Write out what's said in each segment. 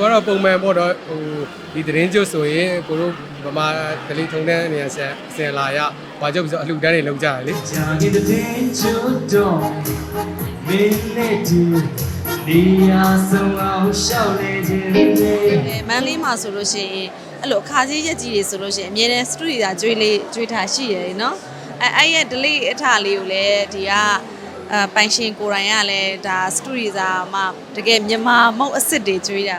ကိုကတော့ပုံမှန်ပေါ့တော့ဟိုဒီသတင်းကျွတ်ဆိုရင်ကိုတို့ဗမာဒလီထုံတဲ့နေရာဆက်အစင်လာရဘာကြောင့်ဆိုအလှူဒန်းတွေလုပ်ကြတယ်လေကြာခဲ့တဲ့ချိုးတော့မင်းနဲ့တူနေရာဆုံးအောင်ရှောက်နေခြင်းလေအဲမန်လေးမှာဆိုလို့ရှိရင်အဲ့လိုအခါကြီးရက်ကြီးတွေဆိုလို့ရှိရင်အမြဲတမ်းစတူဒီတာကျွေးလေးကျွေးထားရှိရယ်နော်အဲအဲ့ရဲ့ delay အထလေးကိုလည်းဒီကအဲပိုင်ရှင်ကိုယ်တိုင်ကလည်းဒါစတူဒီတာမှာတကယ်မြန်မာမုတ်အစ်စ်တွေကျွေးတာ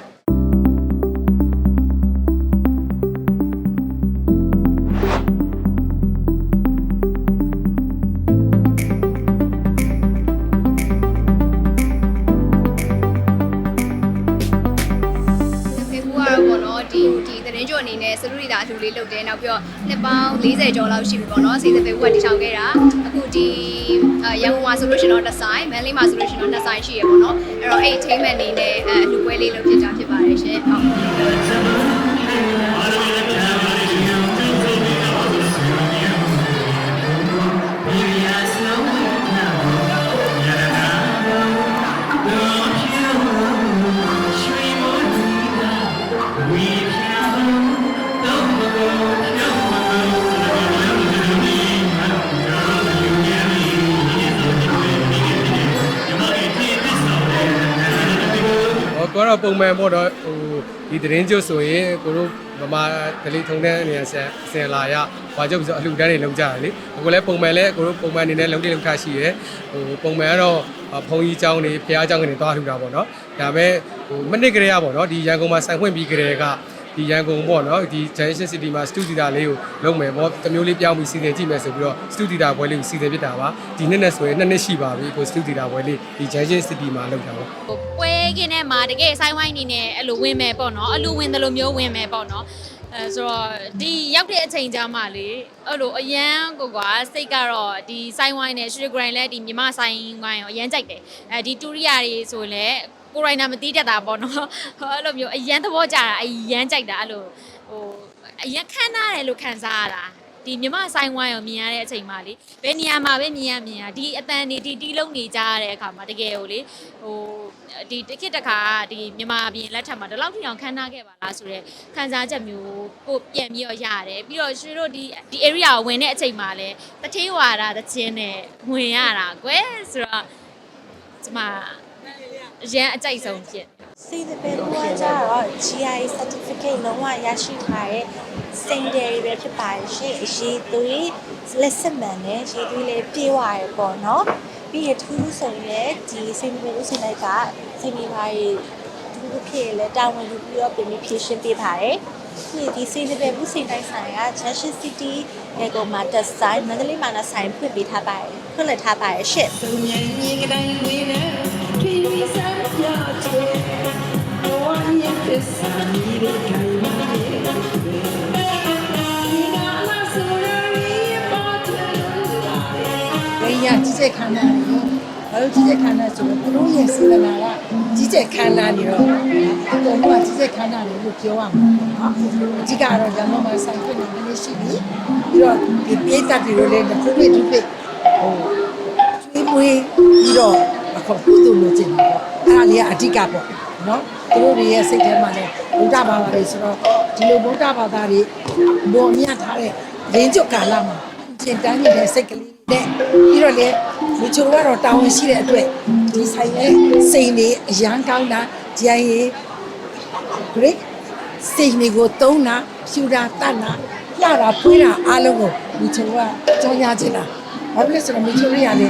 င်းကြိုအနေနဲ့စလူရီတာအထူလေးလုပ်တယ်နောက်ပြီးတော့နှစ်ပေါင်း40ကျော်လောက်ရှိပြီပေါ့နော်စေတဖေဖူကတည်ထောင်ခဲ့တာအခုဒီအာရန်ကုန်မှာဆိုလို့ရှိရင်တော့တစ်ဆိုင်မန်လေးမှာဆိုလို့ရှိရင်တော့နှစ်ဆိုင်ရှိရပေါ့နော်အဲ့တော့အဲ့ attainment အနေနဲ့အဲလူပွဲလေးလုပ်ဖြစ်တာဖြစ်ပါတယ်ရှင်ဟုတ် တော့ပုံမှန်ပေါ့တော့ဟိုဒီသတင်းကျွတ်ဆိုရင်ကိုတို့ဗမာဒလီထုံတဲ့နေရာဆက်အစင်လာရဘာကြောင့်ဆိုအလှူဒန်းတွေလုပ်ကြတယ်လေအခုလည်းပုံမှန်လည်းကိုတို့ပုံမှန်အနေနဲ့လုပ်တယ်လုပ်ထားရှိရယ်ဟိုပုံမှန်ကတော့ဘုံကြီးကျောင်းတွေဖះကျောင်းတွေသွားလှူတာပေါ့နော်ဒါပေမဲ့ဟိုမနစ်ကလေးရပေါ့နော်ဒီရန်ကုန်မှာဆိုင်ဖွင့်ပြီးကလေးက ဒီရန်ကုန်ပေါ့နော်ဒီ Junction City မှာ studio လေးကိုလုပ်မယ်ပေါ့တမျိုးလေးပြောင်းပြီးစီစဉ်ကြည့်မယ်ဆိုပြီးတော့ studio ဘွဲလေးကိုစီစဉ်ဖြစ်တာပါဒီနှစ်နဲ့ဆိုရင်နှစ်နှစ်ရှိပါပြီကို studio ဘွဲလေးဒီ Junction City မှာလုပ်တာပေါ့ဟိုပွဲကင်းထဲမှာတကယ်ဆိုင်ဝိုင်းနေနဲ့အဲ့လိုဝင်မယ်ပေါ့နော်အဲ့လိုဝင်တယ်လို့မျိုးဝင်မယ်ပေါ့နော်အဲဆိုတော့ဒီရောက်တဲ့အချိန်ကြာမှလေအဲ့လိုအရန်ကိုကွာစိတ်ကတော့ဒီဆိုင်ဝိုင်းနဲ့ရွှေဂရိုင်းလဲဒီမြမဆိုင်ဝိုင်းရောအရန်ကြိုက်တယ်အဲဒီတူရိယာတွေဆိုရင်လည်း ကိုရိုင်းနာမသိတတ်တာပေါ့နော်ဟိုအဲ့လိုမျိုးအရန်သဘောကျတာအရန်ကြိုက်တာအဲ့လိုဟိုအရန်ခမ်းနားတယ်လို့ခံစားရတာဒီမြမဆိုင်ဝိုင်းရောမြင်ရတဲ့အချိန်မှာလေဘယ်နေရာမှာပဲမြင်ရမြင်ရဒီအတန်နေဒီတီးလုံးနေကြရတဲ့အခါမှာတကယ်ကိုလေဟိုဒီတစ်ခေတ်တစ်ခါဒီမြမပြင်လက်ထက်မှာဒီလောက်ထိအောင်ခန်းနာခဲ့ပါလားဆိုတော့ခံစားချက်မျိုးကိုပြန်ပြီးတော့ရတယ်ပြီးတော့ရွှေတို့ဒီဒီ area ကိုဝင်တဲ့အချိန်မှာလေတထေးဝါဒတချင်းနဲ့ဝင်ရတာကွယ်ဆိုတော့ဒီမှာ အရန်အကြိုက်ဆုံးဖြစ်စီးတဲ့ဘယ်လိုကြတော့ GI certificate လုံးဝရရှိထားတဲ့စိန်တယ်တွေပဲဖြစ်ပါတယ်ရှင်အရေးသွေးလက်စမှန်နဲ့ရေးသွေးလေးပြေးသွားရပေါ့နော်ပြီးရထူးဆိုရင်ဒီစိန်တယ်လို့ဆိုလိုက်ကစိန်ဒီပါရီသူတို့ဖြစ်လဲတာဝန်ယူပြီးတော့ပြင်ပြီးဖြည့်ရှင်းပေးပါတယ်ဒီဒီစိန်တယ်ဘူးစိန်တိုင်းဆိုင်က Junction City ရေကိုမှာတက်ဆိုင်မန္တလေးမှာလည်းဆိုင်ဖွင့်ပေးထားပါတယ်ဖွင့်လှစ်ထားပါတယ်ရှင့်သူမြင်မြင်ကတိုင်းလေးနဲ့ထွေးပြီးစားပြချေဘဝရဲ့သစ္စာကြီးတွေခိုင်မာ ရဲ့ဒီကလာဆိုရည်ပေါ်တယ်လာတယ်ဝိညာဉ်ကြီးကျယ်ခန္ဓာတွေဘာလို့ကြီးကျယ်ခန္ဓာဆိုတော့သူတို့ရဲ့စေတနာကကြီးကျယ်ခန္ဓာနေတော့အကုန်လုံးကကြီးကျယ်ခန္ဓာတွေလို့ပြောရမှာပေါ့နော်အဓိကတော့ရမမဆိုင်ခွင့်နေနေရှိပြီပြီးတော့ဒီပြေးတက်တွေလို့လည်းတစ်ခုတစ်ခုဟိုကျွေးမွေးပြီးတော့အ ခုကုသိုလ်လို့ကျင်တာပေါ့အဲ့ဒါလေးကအဓိကပေါ့နော်သူတို့တွေရဲ့စိတ်ထဲမှာလည်းဗုဒ္ဓဘာသာတွေဆိုတော့ဒီလိုဗုဒ္ဓဘာသာတွေဘောမြတ်ထားတဲ့ရင်းကျွတ်ကာလမှာသင်တန်းနေတဲ့စိတ်ကလေးနဲ့ပြီးတော့လေလူချိုကတော့တာဝန်ရှိတဲ့အတွက်ဒီဆိုင်ရဲ့စိန်တွေအရန်ကောင်းတာဂျိုင်းရီ great စိန်တွေကိုသုံးတာဖြူတာတတ်တာလှတာဖွေးတာအားလုံးကိုလူချိုကကြောင်းညာချင်တာ ဘာဖြစ်လဲဆိုတော့လူချိုတွေကလေ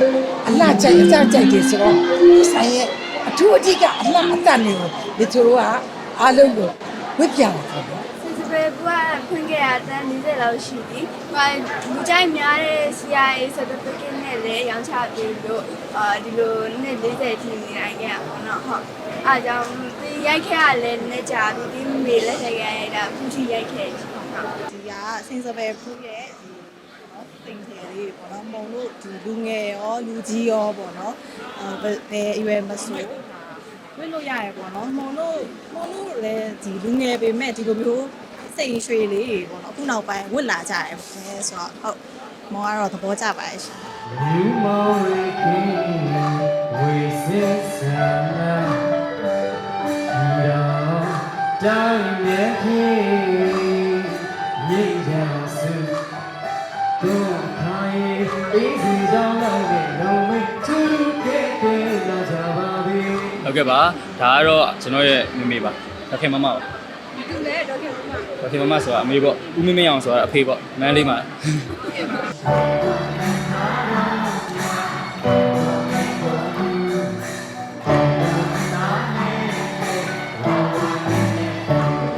အလှကြိုက်အကြကြိုက်တယ်ဆိုတော့ဒီဆိုင်ရဲ့အထူးအဓိကအလှအတတ်တွေကိုလူချိုကအားလုံးကိုဝစ်ပြတာပေါ့စစ်စပယ်ကဖွင့်ခဲ့တာတန်း40လောက်ရှိပြီ။ဟာလူကြိုက်များတဲ့ CIA certificate နဲ့လည်းရောင်းချပေးလို့အာဒီလိုနဲ့40ထိနေနိုင်ခဲ့ရပါတော့ဟုတ်။အားကြောင့်ဒီရိုက်ခဲ့ရလဲနဲ့ကြာပြီဒီမေလက်ထက်ခဲ့ရတာအခုထိရိုက်ခဲ့ရှိဟုတ်ဟုတ်ဒီကစင်စပယ်ဖူးရဲ့ဒီ နော်တင်တယ်လေးပေါ့နော်မုံလို့ဒီလူငယ်ရောလူကြီးရောပေါ့နော်အဲဘယ်အရွယ်မဆိုဝိလို့ရရပေါ့နော်မုံလို့မုံလို့လည်းဒီလူငယ်ပေမဲ့ဒီလိုမျိုးစိတ်ရွှေလေးပေါ့နော်အခုနောက်ပိုင်းဝစ်လာကြတယ်ပေါ့အဲဆိုတော့ဟုတ်မောင်ကတော့သဘောကျပါရဲ့ရှင် You more again, we sit sana. တိုင်းရဲ့ ဟုတ်ကဲ့ပါဒါကတော့ကျွန်တော်ရဲ့မိမိပါတခင်မမပါသူလည်းတော့ခင်ဗျာတခင်မမဆိုတာအမေပေါ့ဦးမင်းမင်းအောင်ဆိုတာအဖေပေါ့မန်းလေးမှာ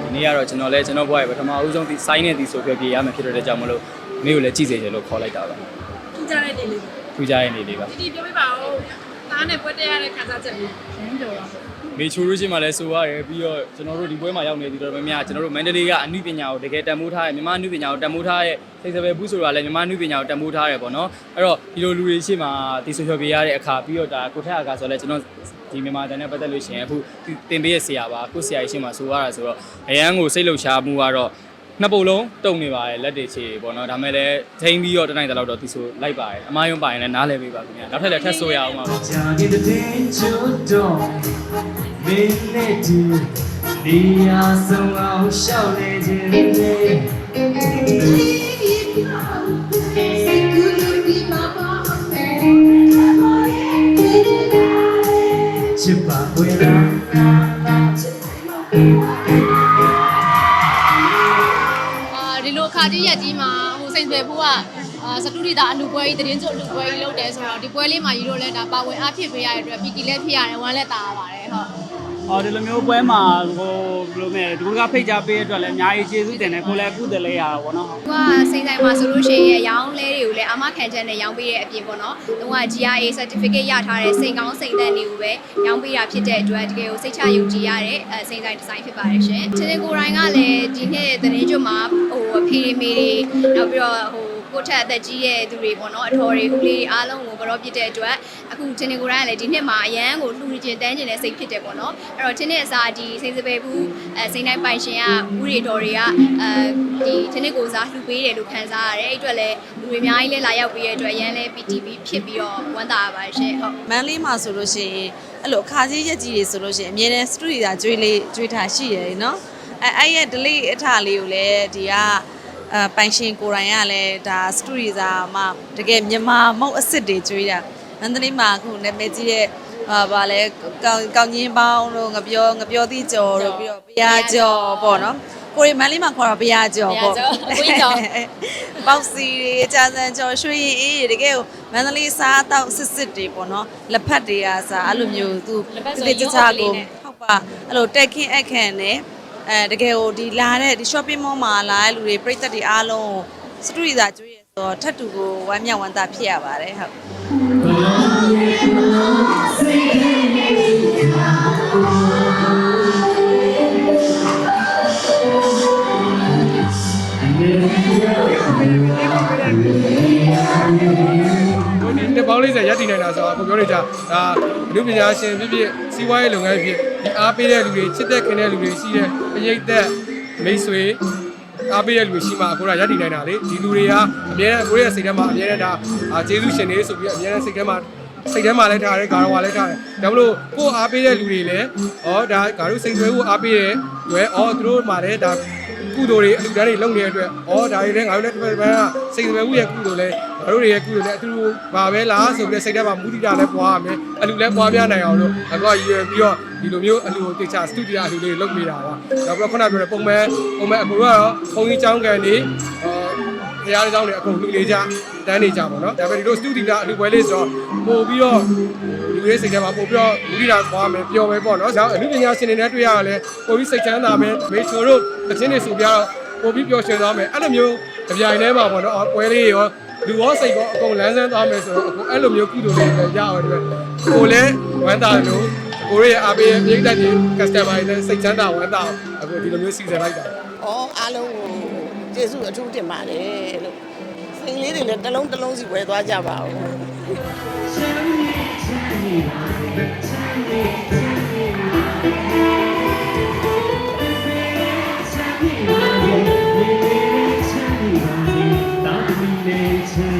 ဒီနေ့ကတော့ကျွန်တော်လည်းကျွန်တော်ဘွားရဲ့ပထမအဦးဆုံးဒီစိုင်းနဲ့ဒီဆိုပြောပြရမယ်ဖြစ်တဲ့ကြောင့်မလို့မိကိုလည်းကြည့်စေချင်လို့ခေါ်လိုက်တာပါထူးခြားတဲ့နေလေးထူးခြားတဲ့နေလေးပါဒီဒီပြောပြပါဦး သားနဲ့ပွဲတက်ရတဲ့ခန်းစားချက်လေးရင်းတော်ပါမေချိုလို့ရှိမှလည်းဆိုရတယ်ပြီးတော့ကျွန်တော်တို့ဒီပွဲမှာရောက်နေသည်တော်တော်များများကျွန်တော်တို့မန္တလေးကအမှုပညာကိုတကယ်တန်ဖိုးထားရဲ့မြန်မာအမှုပညာကိုတန်ဖိုးထားရဲ့စိတ်စပယ်ဘူးဆိုတာလည်းမြန်မာအမှုပညာကိုတန်ဖိုးထားရဲ့ပေါ့နော်အဲ့တော့ဒီလိုလူတွေရှိမှဒီဆိုဖြောပြရတဲ့အခါပြီးတော့ဒါကိုထက်အခါဆိုလည်းကျွန်တော်ဒီမြန်မာတန်နဲ့ပတ်သက်လို့ရှိရင်အခုတင်ပေးရဆရာပါကိုဆရာကြီးရှိမှဆိုရတာဆိုတော့အရန်ကိုစိတ်လှုပ်ရှားမှုကတော့ နှစ်ပုတ်လုံးတုံနေပါတယ်လက်တွေချေပေါ့နော်ဒါမဲ့လည်းထိန်းပြီးတော့တနိုင်တလောက်တော့ဒီဆိုလိုက်ပါတယ်အမားယုံပါရင်လည်းနားလည်ပေးပါခင်ဗျာနောက်ထပ်လည်းထပ်ဆိုရအောင်ပါကြာနေတဲ့ချိုးတော့မင်းနဲ့တူနေရာဆုံးအောင်ရှောက်နေခြင်းနဲ့စိတ်ကူးလို့ဒီမှာပါမယ်ချစ်ပါခွေလား ဒီလိုအခါကြီးရက်ကြီးမှာဟိုစိန်ဆွေဖူးကအာစတူဒီတာအလူပွဲကြီးတရင်ကျုပ်အလူပွဲကြီးလုပ်တယ်ဆိုတော့ဒီပွဲလေးမှာရီတို့လည်းဒါပါဝင်အားဖြစ်ပေးရတဲ့အတွက်ပီတီလည်းဖြစ်ရတယ်ဝမ်းလည်းတာရပါတယ်ဟုတ် အော်ဒီလိုမျိုးပွဲမှာဟိုဘယ်လိုလဲဒီကဖိတ်ကြားပေးတဲ့အတွက်လည်းအများကြီးကျေးဇူးတင်တယ်ကိုလည်းအခုတည်းလဲရတာပေါ့နော်ကစိန်ဆိုင်မှာဆိုလို့ရှိရင်ရောင်းလဲတွေကိုလည်းအမခံချက်နဲ့ရောင်းပေးတဲ့အပြင်ပေါ့နော်။တုံးက GRA certificate ရထားတဲ့စိန်ကောင်းစိန်သက်တွေကိုပဲရောင်းပေးတာဖြစ်တဲ့အတွက်တကယ်ကိုစိတ်ချယုံကြည်ရတဲ့အဲစိန်ဆိုင်ဒီဇိုင်းဖြစ်ပါတယ်ရှင်။ချင်းချင်းကိုယ်တိုင်ကလည်းဒီနှစ်သတင်းကြွမှာဟိုအဖေတွေမေတွေနောက်ပြီးတော့ဟို ကိုထက်အသက်ကြီးတဲ့သူတွေပေါ့နော်အထော်တွေဦးလေးတွေအားလုံးကိုကြောပြစ်တဲ့အတွက်အခုချင်းချင်းကိုယ်တိုင်ကလည်းဒီနှစ်မှာအရန်ကိုလှူကျင်တန်းကျင်တဲ့စိတ်ဖြစ်တယ်ပေါ့နော်။အဲ့တော့ချင်းချင်းအစားဒီစိန်စပယ်ဘူးအဲစိန်တိုင်းပိုင်ရှင်ကဦးတွေတော်တွေကအဲဒီချင်းချင်းကိုစားလှူပေးတယ်လို့ခံစားရတယ်အဲ့အတွက်လည်းလူတွေအများကြီးလည်းလာရောက်ပြီးတဲ့အတွက်အရန်လည်း PTV ဖြစ်ပြီးတော့ဝမ်းသာရပါတယ်ရှင်ဟုတ်မန်းလေးမှာဆိုလို့ရှိရင်အဲ့လိုအခါကြီးရက်ကြီးတွေဆိုလို့ရှိရင်အမြဲတမ်းစတူဒီတာကျွေးလေးကျွေးထားရှိရယ်နော်အဲအဲ့ရဲ့ delay အထလေးကိုလည်းဒီက အပိုင်ရှင်ကိုယ်တိုင်ကလည်းဒါစတူဒီတာမှာတကယ်မြန်မာမုတ်အစ်စ်တွေကျွေးတာမန္တလေးမှာအခုနာမည်ကြီးတဲ့ဟာဗာလဲကောင်းကောင်းချင်းပေါင်းတို့ငပြောငပြောသီးကြော်တို့ပြီးတော့ဘုရားကြော်ပေါ့နော်ကိုရီမန်းလေးမှာခေါ်တာဘုရားကြော်ပေါ့ဘုရားကျော်အကွင်းကျော်ပေါက်စီတွေကြာစံကျော်ရွှေရည်အေးတွေတကယ်ကိုမန္တလေးစားတော့စစ်စစ်တွေပေါ့နော်လက်ဖက်တွေကစားအဲ့လိုမျိုးသူလက်ဖက်ဆိုတိရင်တိကျကျရုပ်ကလေးကိုနဲ့ဟုတ်ပါအဲ့လိုတက်ခင်းအခန့်နဲ့ အဲတကယ်ကိုဒီလာတဲ့ဒီ shopping mall မှာလာတဲ့လူတွေပြိသက်တွေအားလုံးကိုစတူဒီသာကျွေးရဆိုတော့ထပ်တူကိုဝမ်းမြောက်ဝမ်းသာဖြစ်ရပါတယ်ဟုတ် 140ရပ်တည်နိုင်တာဆိုတော့ကိုပြောနေကြဒါလူပညာရှင်ဖြစ်ဖြစ်စီးပွားရေးလုပ်ငန်းဖြစ်ဒီအားပေးတဲ့လူတွေချစ်တဲ့ခင်တဲ့လူတွေရှိတဲ့အရေးသက်မိတ်ဆွေအားပေးတဲ့လူတွေရှိမှအခုကရပ်တည်နိုင်တာလေဒီလူတွေကအများနဲ့ကိုရဲ့စိတ်ထဲမှာအများနဲ့ဒါကျေးဇူးရှင်တွေဆိုပြီးအများနဲ့စိတ်ထဲမှာစိတ်ထဲမှာလည်းထားတယ်ဂါရဝါလည်းထားတယ်ဒါမလို့ကိုအားပေးတဲ့လူတွေလည်းဩဒါဂါရုစိတ်ဆွဲကိုအားပေးတယ်တွေ့ဩသူတို့မှာလည်းဒါကုသိုလ်တွေအလူတန်းတွေလုပ်နေတဲ့အတွက်ဩဒါတွေလည်းငါတို့လည်းတစ်ဖက်တစ်ဖက်ကစိတ်ဆွဲဦးရဲ့ကုသိုလ်လည်း ငါတို့တွေရဲ့ကုသိုလ်လည်းအတူတူပါပဲလားဆိုပြီးစိတ်ထဲမှာမူတည်တာလည်းပွားရမယ်အလူလည်းပွားများနိုင်အောင်လို့အခုကရည်ရွယ်ပြီးတော့ဒီလိုမျိုးအလူကိုတေချာစတူဒီယိုအလူလေးလုပ်ပေးတာပါနောက်ပြီးတော့ခုနပြောတဲ့ပုံမှန်ပုံမှန်အခုကတော့ဘုံကြီးចောင်းကန်နေဩတရားကြောင်းတွေအကုန်လူနေကြတန်းနေကြပါတော့ဒါပေမဲ့ဒီလိုစတူဒီတာအလူပွဲလေးဆိုတော့ပို့ပြီးတော့လူရေးစိတ်ထဲမှာပို့ပြီးတော့မူလီတာသွားမယ်ပျော်မယ်ပေါ့နော်ဒါအလူပညာရှင်တွေနဲ့တွေ့ရတာလဲပို့ပြီးစိတ်ချမ်းသာမယ်မေချိုတို့တခြင်းတွေဆိုပြတော့ပို့ပြီးပျော်ရွှင်သွားမယ်အဲ့လိုမျိုးကြပြိုင်ထဲမှာပေါ့နော်ပွဲလေးရော လူရောစိတ်ရောအကုန်လန်းဆန်းသွားမယ်ဆိုတော့အခုအဲ့လိုမျိုးကုသိုလ်တွေလည်းရအောင်ဒီကိုလည်းဝမ်းသာလို့ကိုရဲ့အားပေးပြည်သက်တွေ customer တွေလည်းစိတ်ချမ်းသာဝမ်းသာအခုဒီလိုမျိုးစီစဉ်လိုက်တာ။ဩအားလုံးကိုကျေးဇူးအထူးတင်ပါတယ်လို့စိတ်လေးတွေလည်းတစ်လုံးတစ်လုံးစီဝယ်သွားကြပါဦး။ မြေ